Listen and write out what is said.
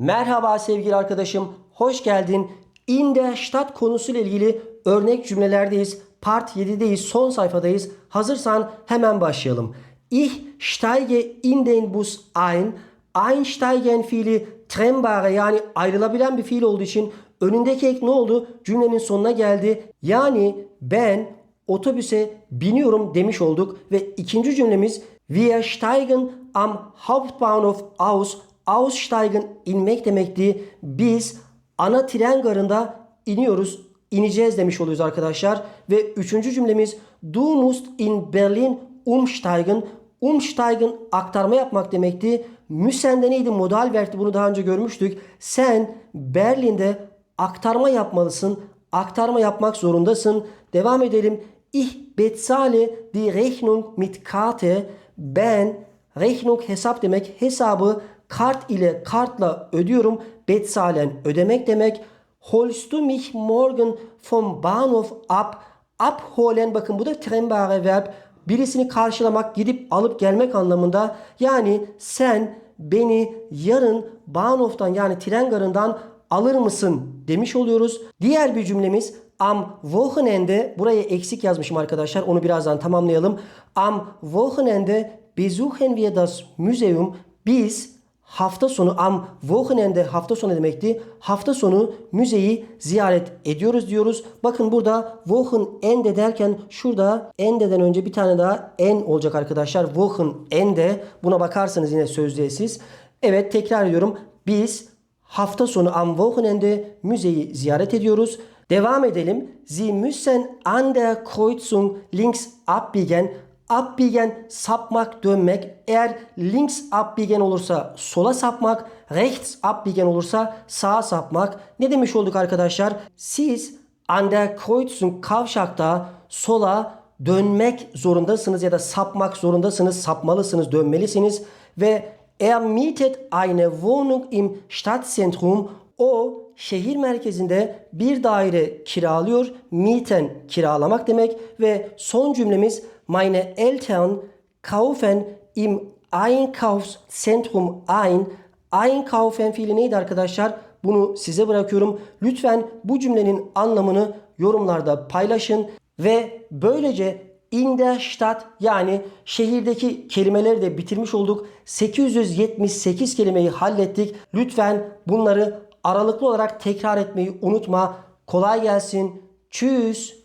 Merhaba sevgili arkadaşım, hoş geldin. In der Stadt konusuyla ilgili örnek cümlelerdeyiz. Part 7'deyiz, son sayfadayız. Hazırsan hemen başlayalım. Ich steige in den Bus ein. Einsteigen fiili trennbare yani ayrılabilen bir fiil olduğu için önündeki ek ne oldu? Cümlenin sonuna geldi. Yani ben otobüse biniyorum demiş olduk ve ikinci cümlemiz Wir steigen am Hauptbahnhof aus. Aussteigen inmek demekti. Biz ana tren garında iniyoruz, ineceğiz demiş oluyoruz arkadaşlar. Ve üçüncü cümlemiz Du musst in Berlin umsteigen. Umsteigen aktarma yapmak demekti. Müsende neydi? Modal verdi. Bunu daha önce görmüştük. Sen Berlin'de aktarma yapmalısın. Aktarma yapmak zorundasın. Devam edelim. Ich bezahle die Rechnung mit Karte. Ben Rechnung hesap demek. Hesabı kart ile kartla ödüyorum. Bezahlen ödemek demek. Holst du mich morgen vom Bahnhof ab? Abholen bakın bu da trennbare verb. Birisini karşılamak, gidip alıp gelmek anlamında. Yani sen beni yarın Bahnhof'tan yani tren garından alır mısın demiş oluyoruz. Diğer bir cümlemiz am Wochenende buraya eksik yazmışım arkadaşlar. Onu birazdan tamamlayalım. Am Wochenende besuchen wir das Museum. Biz hafta sonu am Wochenende hafta sonu demekti. Hafta sonu müzeyi ziyaret ediyoruz diyoruz. Bakın burada Wochenende derken şurada ende'den önce bir tane daha en olacak arkadaşlar. Wochenende buna bakarsanız yine sözlüğe siz. Evet tekrar ediyorum. Biz hafta sonu am Wochenende müzeyi ziyaret ediyoruz. Devam edelim. Sie müssen an der Kreuzung links abbiegen. Abbiegen sapmak, dönmek. Eğer links abbiegen olursa sola sapmak, rechts abbiegen olursa sağa sapmak. Ne demiş olduk arkadaşlar? Siz an der Kreuzung kavşakta sola dönmek zorundasınız ya da sapmak zorundasınız, sapmalısınız, dönmelisiniz ve er mietet eine Wohnung im Stadtzentrum. O şehir merkezinde bir daire kiralıyor. Mieten kiralamak demek ve son cümlemiz meine Eltern kaufen im Einkaufszentrum ein. Einkaufen fiili neydi arkadaşlar? Bunu size bırakıyorum. Lütfen bu cümlenin anlamını yorumlarda paylaşın ve böylece in der Stadt yani şehirdeki kelimeleri de bitirmiş olduk. 878 kelimeyi hallettik. Lütfen bunları aralıklı olarak tekrar etmeyi unutma. Kolay gelsin. Tschüss.